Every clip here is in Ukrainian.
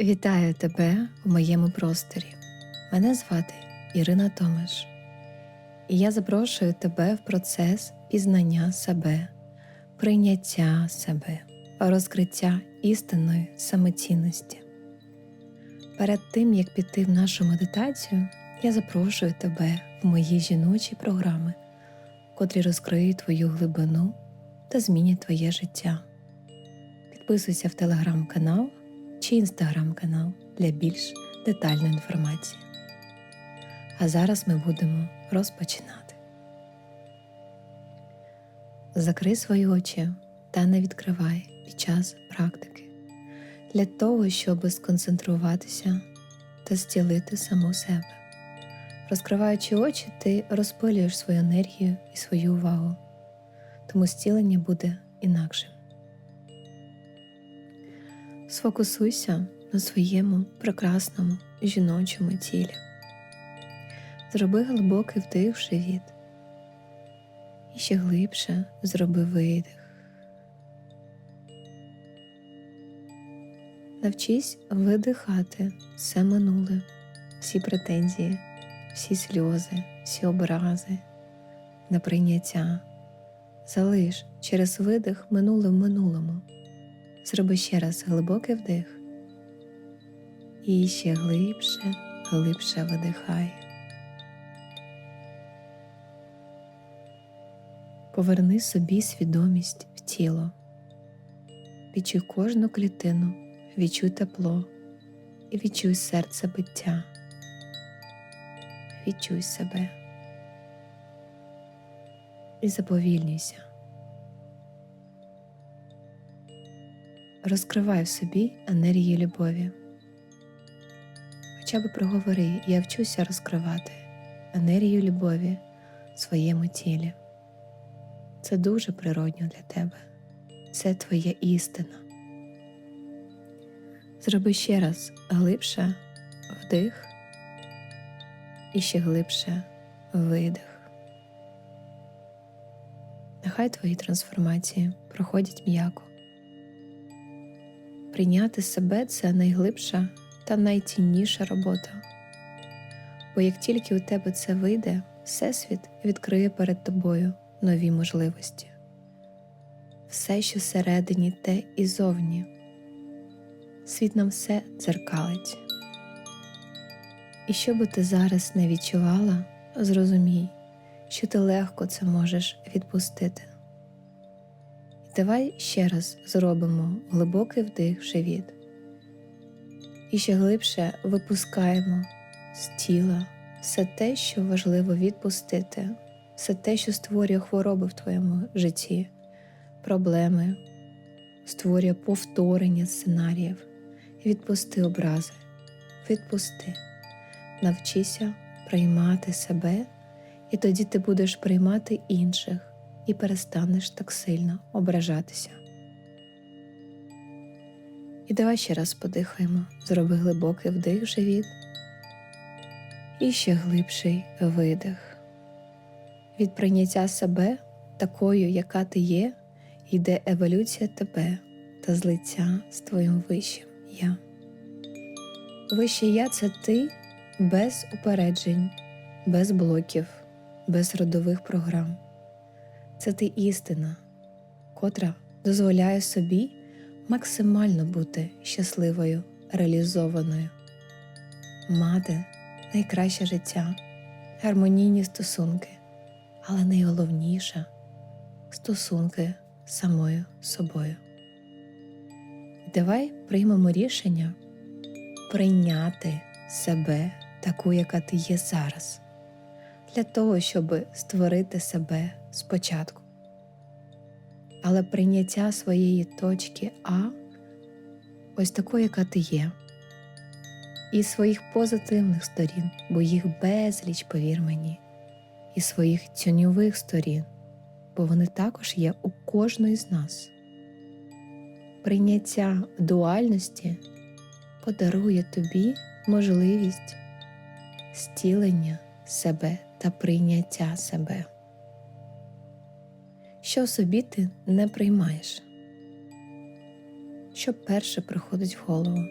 Вітаю тебе в моєму просторі. Мене звати Ірина Томаш, і я запрошую тебе в процес пізнання себе, прийняття себе, розкриття істинної самоцінності. Перед тим, як піти в нашу медитацію, я запрошую тебе в мої жіночі програми, котрі розкриють твою глибину та змінять твоє життя. Підписуйся в телеграм-канал чи інстаграм-канал для більш детальної інформації. А зараз ми будемо розпочинати. Закрий свої очі та не відкривай під час практики для того, щоб сконцентруватися та зцілити саму себе. Розкриваючи очі, ти розпилюєш свою енергію і свою увагу, тому зцілення буде інакшим. Сфокусуйся на своєму прекрасному жіночому тілі. Зроби глибокий вдих в живіт. І ще глибше зроби видих. Навчись видихати все минуле, всі претензії, всі сльози, всі образи, неприйняття. Залиш через видих минуле в минулому. Зроби ще раз глибокий вдих. І ще глибше, глибше видихай. Поверни собі свідомість в тіло. Відчуй кожну клітину, відчуй тепло і відчуй серце биття. Відчуй себе і заповільнюйся. Розкривай в собі енергію любові. Хоча б проговори, я вчуся розкривати енергію любові в своєму тілі. Це дуже природньо для тебе. Це твоя істина. Зроби ще раз глибше вдих і ще глибше видих. Нехай твої трансформації проходять м'яко. Прийняти себе це найглибша та найцінніша робота. Бо як тільки у тебе це вийде, Всесвіт відкриє перед тобою нові можливості. Все, що всередині те і зовні. Світ нам все дзеркалить. І що би ти зараз не відчувала, зрозумій, що ти легко це можеш відпустити. Давай ще раз зробимо глибокий вдих в живіт. І ще глибше випускаємо з тіла все те, що важливо відпустити, все те, що створює хвороби в твоєму житті, проблеми, створює повторення сценаріїв. Відпусти образи, відпусти, навчися приймати себе, і тоді ти будеш приймати інших і перестанеш так сильно ображатися. І давай ще раз подихаємо, зроби глибокий вдих в живіт і ще глибший видих. Від прийняття себе такою, яка ти є, йде еволюція тебе та злиття з твоїм вищим я. Вище я це ти без упереджень, без блоків, без родових програм це ти істина, котра дозволяє собі максимально бути щасливою, реалізованою, мати найкраще життя, гармонійні стосунки, але найголовніше стосунки з самою собою. Давай приймемо рішення прийняти себе таку, яка ти є зараз, для того, щоб створити себе спочатку. Але прийняття своєї точки А, ось такої, яка ти є, і своїх позитивних сторін, бо їх безліч, повір мені, і своїх тіньових сторін, бо вони також є у кожної з нас. Прийняття дуальності подарує тобі можливість зцілення себе та прийняття себе що собі ти не приймаєш, що перше приходить в голову.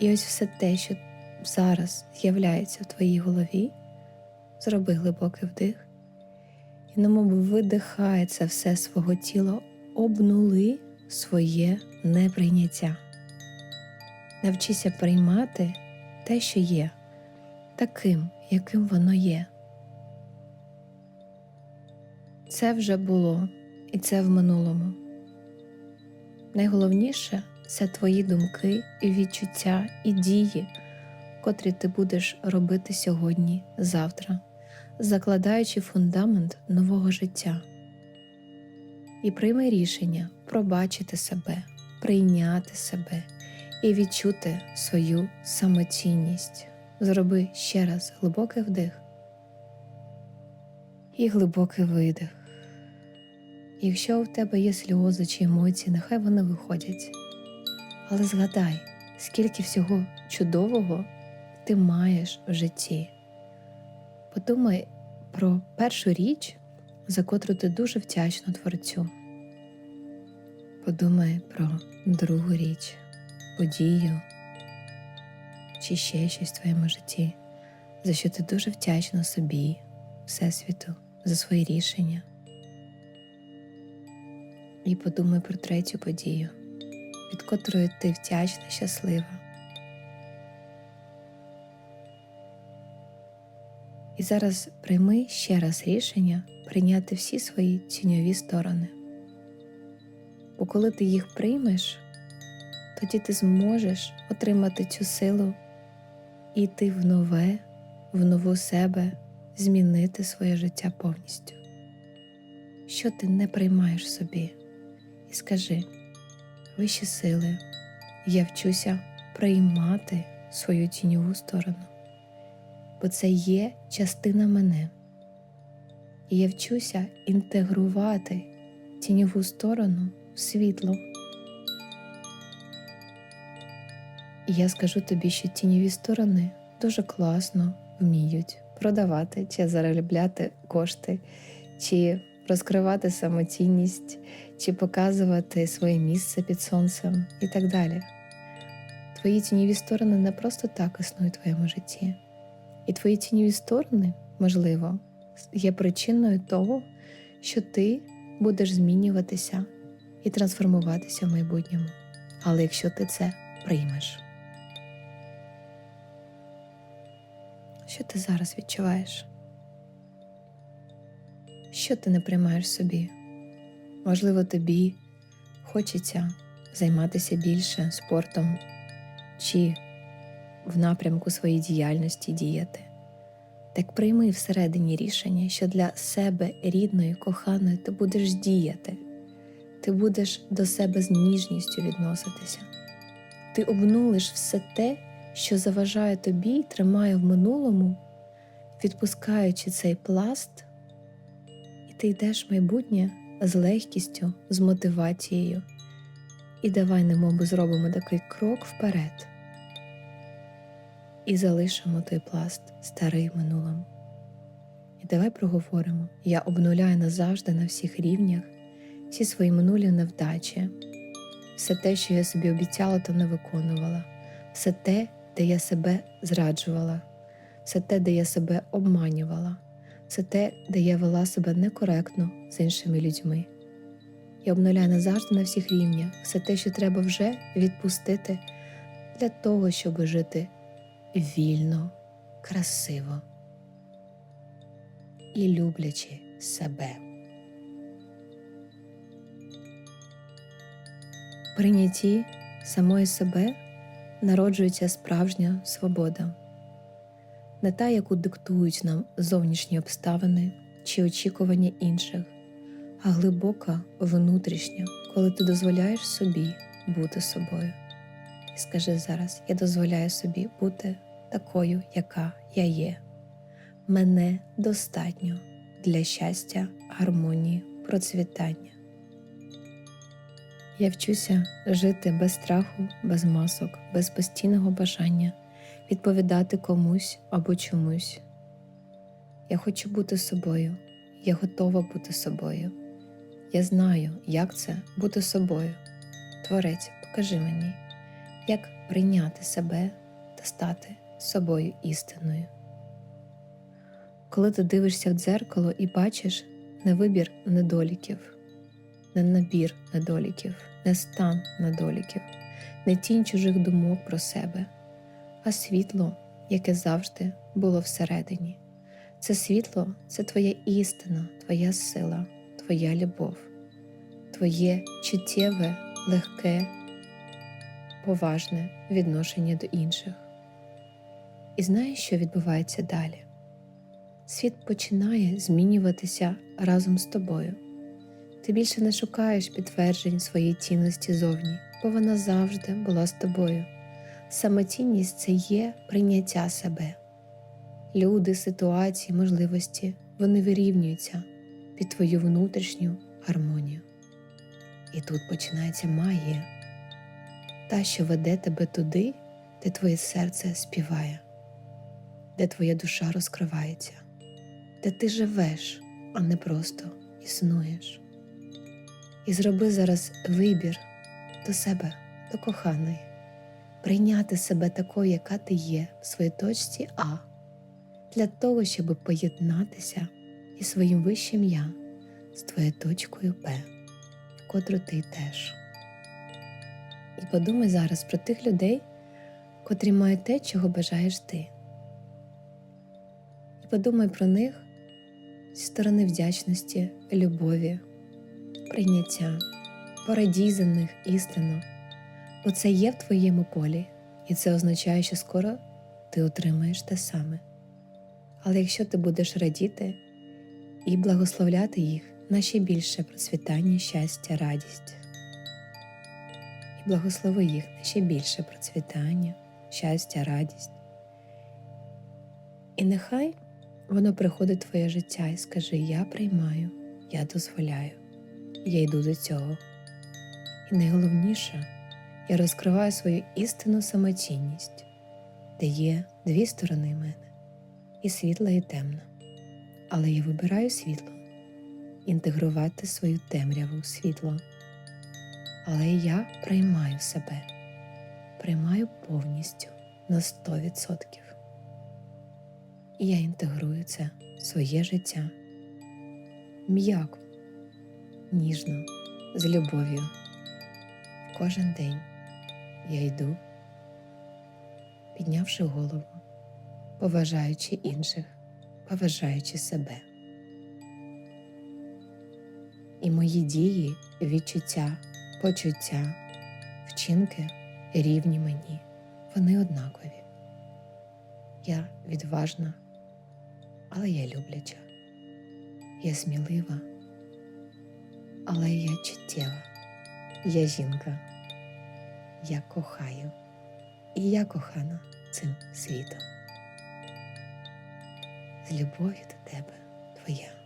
І ось все те, що зараз з'являється в твоїй голові, зроби глибокий вдих, і немов видихає це все свого тіла, обнули своє неприйняття. Навчися приймати те, що є, таким, яким воно є. Це вже було, і це в минулому. Найголовніше це твої думки і відчуття і дії, котрі ти будеш робити сьогодні, завтра, закладаючи фундамент нового життя. І прийми рішення пробачити себе, прийняти себе і відчути свою самоцінність. Зроби ще раз глибокий вдих і глибокий видих. Якщо в тебе є сльози чи емоції, нехай вони виходять. Але згадай, скільки всього чудового ти маєш в житті. Подумай про першу річ, за котру ти дуже вдячна творцю. Подумай про другу річ, подію чи ще щось в твоєму житті, за що ти дуже вдячна собі, Всесвіту, за свої рішення. І подумай про третю подію, від котрої ти вдячна, щаслива. І зараз прийми ще раз рішення прийняти всі свої тіньові сторони. Бо коли ти їх приймеш, тоді ти зможеш отримати цю силу і йти в нове, в нову себе, змінити своє життя повністю. Що ти не приймаєш собі, і скажи, вищі сили, я вчуся приймати свою тіньову сторону, бо це є частина мене. І я вчуся інтегрувати тіньову сторону в світло. І я скажу тобі, що тіньові сторони дуже класно вміють продавати чи заробляти кошти, чи розкривати самоцінність, чи показувати своє місце під сонцем і так далі. Твої тіньові сторони не просто так існують в твоєму житті. І твої тіньові сторони, можливо, є причиною того, що ти будеш змінюватися і трансформуватися в майбутньому. Але якщо ти це приймеш. Що ти зараз відчуваєш? Що ти не приймаєш собі? Можливо, тобі хочеться займатися більше спортом чи в напрямку своєї діяльності діяти. Так прийми всередині рішення, що для себе рідної, коханої ти будеш діяти, ти будеш до себе з ніжністю відноситися, ти обнулиш все те, що заважає тобі і тримає в минулому, відпускаючи цей пласт, ти йдеш в майбутнє з легкістю, з мотивацією. І давай немовби зробимо такий крок вперед. І залишимо той пласт старий в минулому. І давай проговоримо: я обнуляю назавжди на всіх рівнях всі свої минулі невдачі, все те, що я собі обіцяла, та не виконувала, все те, де я себе зраджувала, все те, де я себе обманювала, все те, де я вела себе некоректно з іншими людьми. Я обнуляю назавжди на всіх рівнях все те, що треба вже відпустити для того, щоб жити вільно, красиво і люблячи себе. Прийнятті самої себе народжується справжня свобода, не та, яку диктують нам зовнішні обставини чи очікування інших, а глибока внутрішня, коли ти дозволяєш собі бути собою. І скажи зараз: я дозволяю собі бути такою, яка я є. Мене достатньо для щастя, гармонії, процвітання. Я вчуся жити без страху, без масок, без постійного бажання відповідати комусь або чомусь. Я хочу бути собою, я готова бути собою. Я знаю, як це бути собою. Творець, покажи мені, як прийняти себе та стати собою істинною. Коли ти дивишся в дзеркало і бачиш не вибір недоліків, не набір недоліків, не стан недоліків, не тінь чужих думок про себе, а світло, яке завжди було всередині. Це світло це твоя істина, твоя сила, твоя любов, твоє чуттєве, легке, поважне відношення до інших. І знаєш, що відбувається далі? Світ починає змінюватися разом з тобою. Ти більше не шукаєш підтверджень своєї цінності зовні, бо вона завжди була з тобою. Самоцінність це є прийняття себе. Люди, ситуації, можливості вони вирівнюються під твою внутрішню гармонію. І тут починається магія, та, що веде тебе туди, де твоє серце співає, де твоя душа розкривається, де ти живеш, а не просто існуєш. І зроби зараз вибір до себе, до коханої, прийняти себе такою, яка ти є в своїй точці А, для того, щоб поєднатися із своїм вищим я, з твоєю точкою Б, в котру ти йдеш. І подумай зараз про тих людей, котрі мають те, чого бажаєш ти. І подумай про них зі сторони вдячності, любові, прийняття, порадій за них істину, бо це є в твоєму полі, і це означає, що скоро ти отримаєш те саме. Але якщо ти будеш радіти і благословляти їх на ще більше процвітання, щастя, радість, і благослови їх на ще більше процвітання, щастя, радість. І нехай воно приходить в твоє життя і скажи: Я приймаю, я дозволяю, я йду до цього. І найголовніше, я розкриваю свою істинну самоцінність, де є дві сторони мене і світла, і темна. Але я вибираю світло, інтегрувати свою темряву світло. Але я приймаю себе, приймаю повністю на 100%. І я інтегрую це в своє життя м'яко, ніжно, з любов'ю. Кожен день я йду, піднявши голову, поважаючи інших, поважаючи себе. І мої дії, відчуття, почуття, вчинки рівні мені, вони однакові. Я відважна, але я любляча. Я смілива, але я чуттєва. Я жінка. Я кохаю, і я кохана цим світом. З любов'ю до тебе, твоя.